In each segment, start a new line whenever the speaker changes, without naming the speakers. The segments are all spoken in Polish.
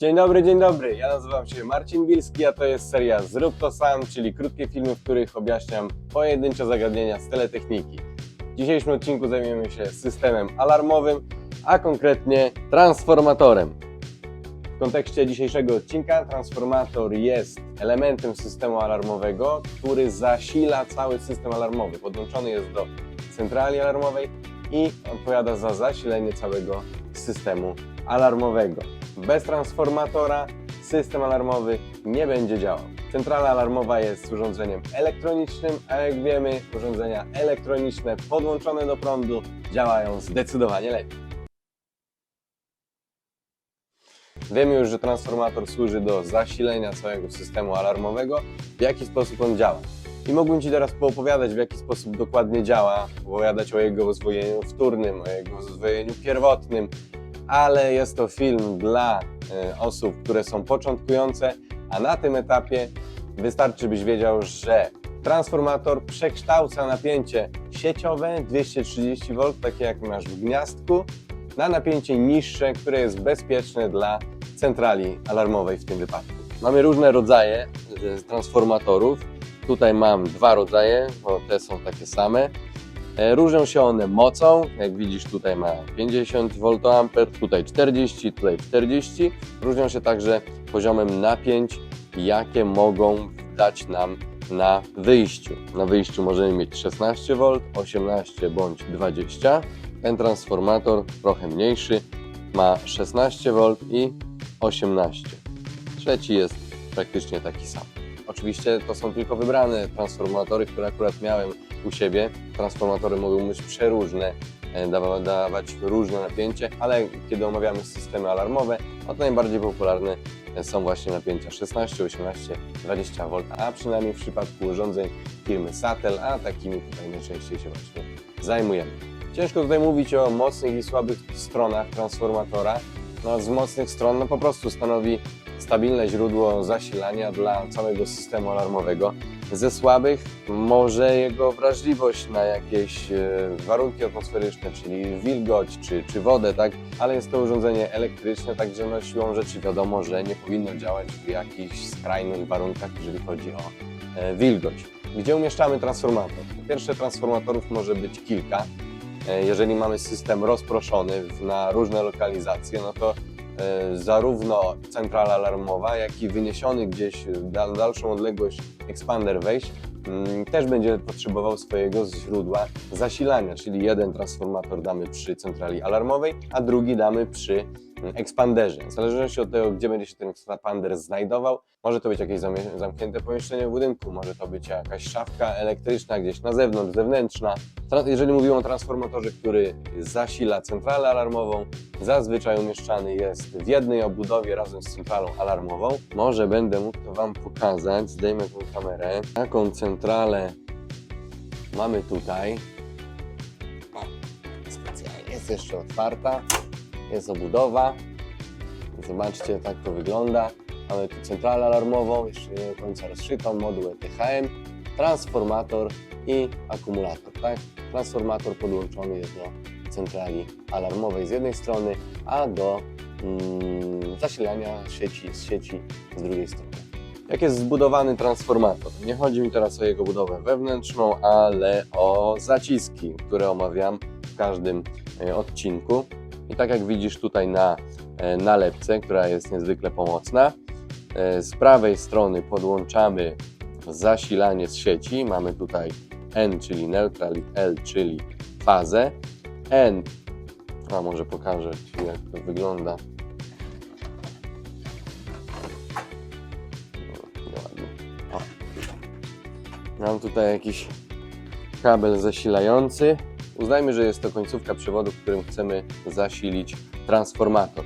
Dzień dobry, dzień dobry. Ja nazywam się Marcin Bilski, a to jest seria Zrób to sam, czyli krótkie filmy, w których objaśniam pojedyncze zagadnienia z teletechniki. W dzisiejszym odcinku zajmiemy się systemem alarmowym, a konkretnie transformatorem. W kontekście dzisiejszego odcinka transformator jest elementem systemu alarmowego, który zasila cały system alarmowy. Podłączony jest do centrali alarmowej i odpowiada za zasilenie całego systemu alarmowego. Bez transformatora system alarmowy nie będzie działał. Centrala alarmowa jest urządzeniem elektronicznym, a jak wiemy, urządzenia elektroniczne podłączone do prądu działają zdecydowanie lepiej. Wiemy już, że transformator służy do zasilenia całego systemu alarmowego, w jaki sposób on działa. I mógłbym Ci teraz poopowiadać, w jaki sposób dokładnie działa, opowiadać o jego uzwojeniu wtórnym, o jego uzwojeniu pierwotnym, ale jest to film dla e, osób, które są początkujące, a na tym etapie wystarczy, byś wiedział, że transformator przekształca napięcie sieciowe 230 V, takie jak masz w gniazdku, na napięcie niższe, które jest bezpieczne dla centrali alarmowej w tym wypadku. Mamy różne rodzaje e, transformatorów. Tutaj mam dwa rodzaje, bo te są takie same. E, Różnią się one mocą, jak widzisz tutaj ma 50 VA, tutaj 40, tutaj 40. Różnią się także poziomem napięć, jakie mogą dać nam na wyjściu. Na wyjściu możemy mieć 16 V, 18 bądź 20. Ten transformator trochę mniejszy ma 16 V i 18. Trzeci jest praktycznie taki sam. Oczywiście to są tylko wybrane transformatory, które akurat miałem u siebie. Transformatory mogą być przeróżne, e, dawa- dawać różne napięcie, ale kiedy omawiamy systemy alarmowe, no to najbardziej popularne są właśnie napięcia 16, 18, 20 V, a przynajmniej w przypadku urządzeń firmy Satel, a takimi tutaj najczęściej się właśnie zajmujemy. Ciężko tutaj mówić o mocnych i słabych stronach transformatora. No, z mocnych stron no, po prostu stanowi stabilne źródło zasilania dla całego systemu alarmowego. Ze słabych może jego wrażliwość na jakieś e, warunki atmosferyczne, czyli wilgoć czy, czy wodę, tak? ale jest to urządzenie elektryczne, także no, siłą rzeczy wiadomo, że nie powinno działać w jakichś skrajnych warunkach, jeżeli chodzi o e, wilgoć. Gdzie umieszczamy transformator? Po pierwsze, transformatorów może być kilka. E, Jeżeli mamy system rozproszony na różne lokalizacje, no to zarówno centrala alarmowa, jak i wyniesiony gdzieś dal- dalszą odległość ekspander wejść mm, też będzie potrzebował swojego źródła zasilania, czyli jeden transformator damy przy centrali alarmowej, a drugi damy przy ekspanderze. W zależności od tego, gdzie będzie się ten ekspander znajdował, może to być jakieś zamknięte pomieszczenie w budynku, może to być jakaś szafka elektryczna gdzieś na zewnątrz, zewnętrzna. Jeżeli mówimy o transformatorze, który zasila centralę alarmową, zazwyczaj umieszczany jest w jednej obudowie razem z centralą alarmową. Może będę mógł to Wam pokazać. Zdejmę tą kamerę. Taką centralę mamy tutaj. O, specjalnie jest jeszcze otwarta. Jest obudowa. Zobaczcie, tak to wygląda. Mamy tu centralę alarmową, jeszcze nie do końca rozszytą, moduł ETHM, transformator i akumulator. Tak? Transformator podłączony jest do centrali alarmowej z jednej strony, a do mm, zasilania sieci z sieci z drugiej strony. Jak jest zbudowany transformator? Nie chodzi mi teraz o jego budowę wewnętrzną, ale o zaciski, które omawiam w każdym e, odcinku. I tak jak widzisz tutaj na e, nalepce, która jest niezwykle pomocna, e, z prawej strony podłączamy zasilanie z sieci. Mamy tutaj N, czyli neutral, i L, czyli fazę. N, a może pokażę Ci jak to wygląda. Mam tutaj jakiś kabel zasilający. Uznajmy, że jest to końcówka przewodu, którym chcemy zasilić transformator.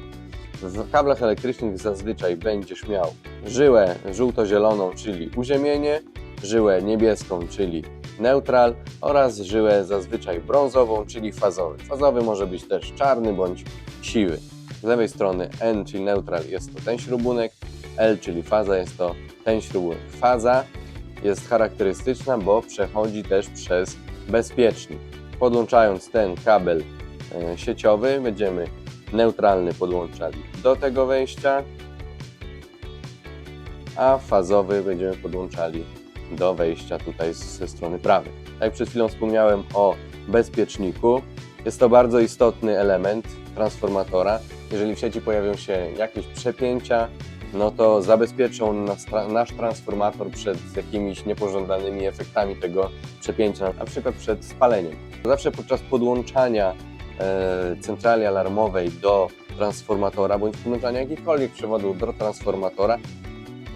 W kablach elektrycznych zazwyczaj będziesz miał żyłę żółto-zieloną, czyli uziemienie, żyłę niebieską, czyli neutral oraz żyłę zazwyczaj brązową, czyli fazowy. Fazowy może być też czarny bądź siwy. Z lewej strony N, czyli neutral, jest to ten śrubunek, L, czyli faza, jest to ten śrubunek. Faza jest charakterystyczna, bo przechodzi też przez bezpiecznik. Podłączając ten kabel e, sieciowy, będziemy neutralny podłączali do tego wejścia, a fazowy będziemy podłączali do wejścia tutaj ze strony prawej. Tak jak przed chwilą wspomniałem o bezpieczniku, jest to bardzo istotny element transformatora. Jeżeli w sieci pojawią się jakieś przepięcia, no to zabezpieczą nas, nasz transformator przed jakimiś niepożądanymi efektami tego przepięcia, na przykład przed spaleniem. Zawsze podczas podłączania e, centrali alarmowej do transformatora, bądź podłączania jakichkolwiek przewodów do transformatora,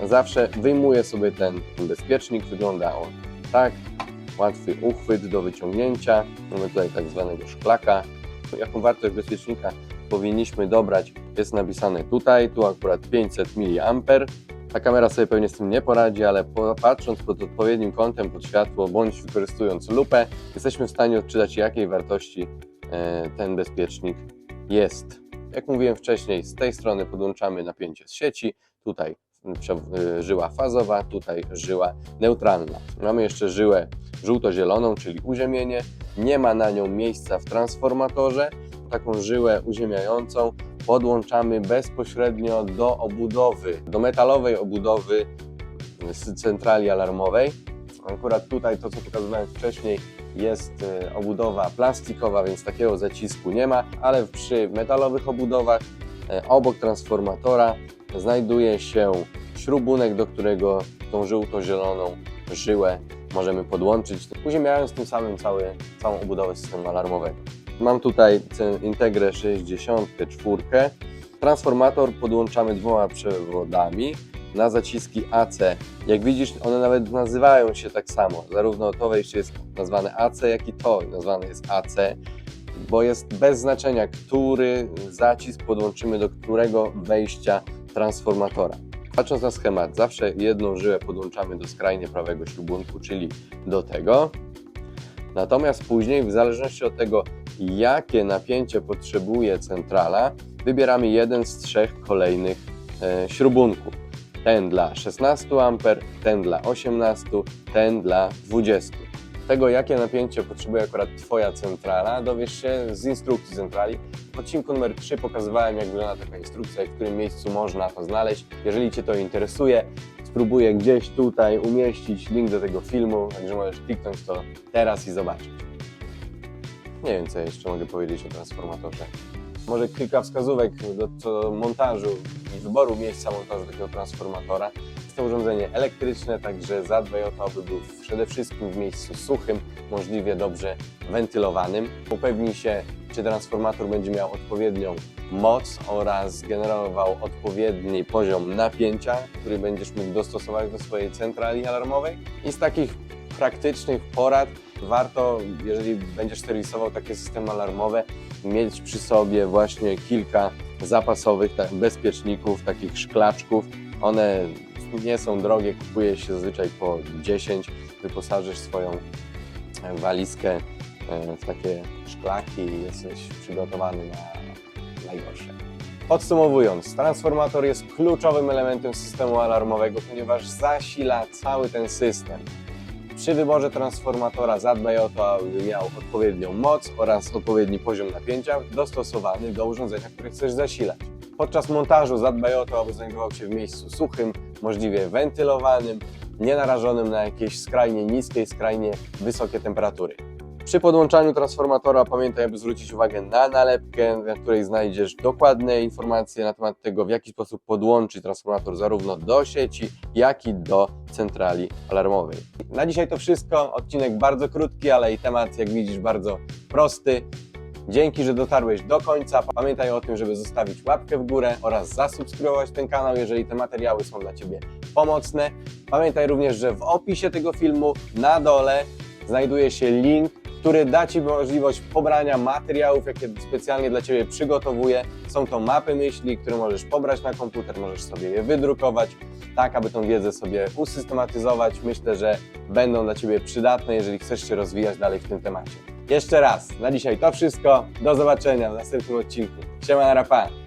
zawsze wyjmuję sobie ten bezpiecznik. Wygląda on tak, łatwy uchwyt do wyciągnięcia. Mamy tutaj tak zwanego szklaka. Jaką wartość bezpiecznika powinniśmy dobrać jest napisane tutaj, tu akurat 500 mA. Ta kamera sobie pewnie z tym nie poradzi, ale patrząc pod odpowiednim kątem pod światło bądź wykorzystując lupę, jesteśmy w stanie odczytać jakiej wartości e, ten bezpiecznik jest. Jak mówiłem wcześniej, z tej strony podłączamy napięcie z sieci, tutaj y, żyła fazowa, tutaj żyła neutralna. Mamy jeszcze żyłę żółto-zieloną, czyli uziemienie. Nie ma na nią miejsca w transformatorze. Taką żyłę uziemiającą podłączamy bezpośrednio do obudowy, do metalowej obudowy z centrali alarmowej. Akurat tutaj to, co pokazywałem wcześniej, jest e, obudowa plastikowa, więc takiego zacisku nie ma, ale przy metalowych obudowach e, obok transformatora znajduje się śrubunek, do którego tą żółto-zieloną żyłę możemy podłączyć, uziemiając tym samym cały, całą obudowę systemu alarmowego. Mam tutaj Integrę 64. Transformator podłączamy dwoma przewodami na zaciski AC. Jak widzisz, one nawet nazywają się tak samo. Zarówno to wejście jest nazwane AC, jak i to nazwane jest AC, bo jest bez znaczenia, który zacisk podłączymy do którego wejścia transformatora. Patrząc na schemat, zawsze jedną żyłę podłączamy do skrajnie prawego śrubunku, czyli do tego. Natomiast później, w zależności od tego, jakie napięcie potrzebuje centrala, wybieramy jeden z trzech kolejnych e, śrubunków. Ten dla 16 A, ten dla 18, ten dla 20. Tego, jakie napięcie potrzebuje akurat Twoja centrala, dowiesz się z instrukcji centrali. W odcinku numer 3 pokazywałem, jak wygląda taka instrukcja i w którym miejscu można to znaleźć. Jeżeli Cię to interesuje, spróbuję gdzieś tutaj umieścić link do tego filmu, także możesz kliknąć to teraz i zobaczyć. Nie wiem, co jeszcze mogę powiedzieć o transformatorze. Może kilka wskazówek do, do montażu i wyboru miejsca montażu takiego transformatora. Jest to urządzenie elektryczne, także zadbaj o to, aby był przede wszystkim w miejscu suchym, możliwie dobrze wentylowanym. Upewnij się, czy transformator będzie miał odpowiednią moc oraz generował odpowiedni poziom napięcia, który będziesz mógł dostosować do swojej centrali alarmowej. I z takich praktycznych porad warto, jeżeli będziesz serwisował takie systemy alarmowe, mieć przy sobie właśnie kilka zapasowych tak, bezpieczników, takich szklaczków. One nie są drogie, kupuje się zazwyczaj po 10. Wyposażysz swoją e, walizkę e, w takie szklaki i jesteś przygotowany na najgorsze. Podsumowując, transformator jest kluczowym elementem systemu alarmowego, ponieważ zasila cały ten system. Przy wyborze transformatora zadbaj o to, aby miał odpowiednią moc oraz odpowiedni poziom napięcia dostosowany do urządzenia, które chcesz zasilać. Podczas montażu zadbaj o to, aby znajdował się w miejscu suchym, możliwie wentylowanym, nie narażonym na jakieś skrajnie niskie i skrajnie wysokie temperatury. Przy podłączaniu transformatora pamiętaj, aby zwrócić uwagę na nalepkę, na której znajdziesz dokładne informacje na temat tego, w jaki sposób podłączyć transformator zarówno do sieci, jak i do centrali alarmowej. Na dzisiaj to wszystko. Odcinek bardzo krótki, ale i temat, jak widzisz, bardzo prosty. Dzięki, że dotarłeś do końca. Pamiętaj o tym, żeby zostawić łapkę w górę oraz zasubskrybować ten kanał, jeżeli te materiały są dla Ciebie pomocne. Pamiętaj również, że w opisie tego filmu na dole znajduje się link, który da Ci możliwość pobrania materiałów, jakie specjalnie dla Ciebie przygotowuję. Są to mapy myśli, które możesz pobrać na komputer, możesz sobie je wydrukować, tak aby tą wiedzę sobie usystematyzować. Myślę, że będą dla Ciebie przydatne, jeżeli chcesz się rozwijać dalej w tym temacie. Jeszcze raz, na dzisiaj to wszystko. Do zobaczenia w następnym odcinku. Siema rapa!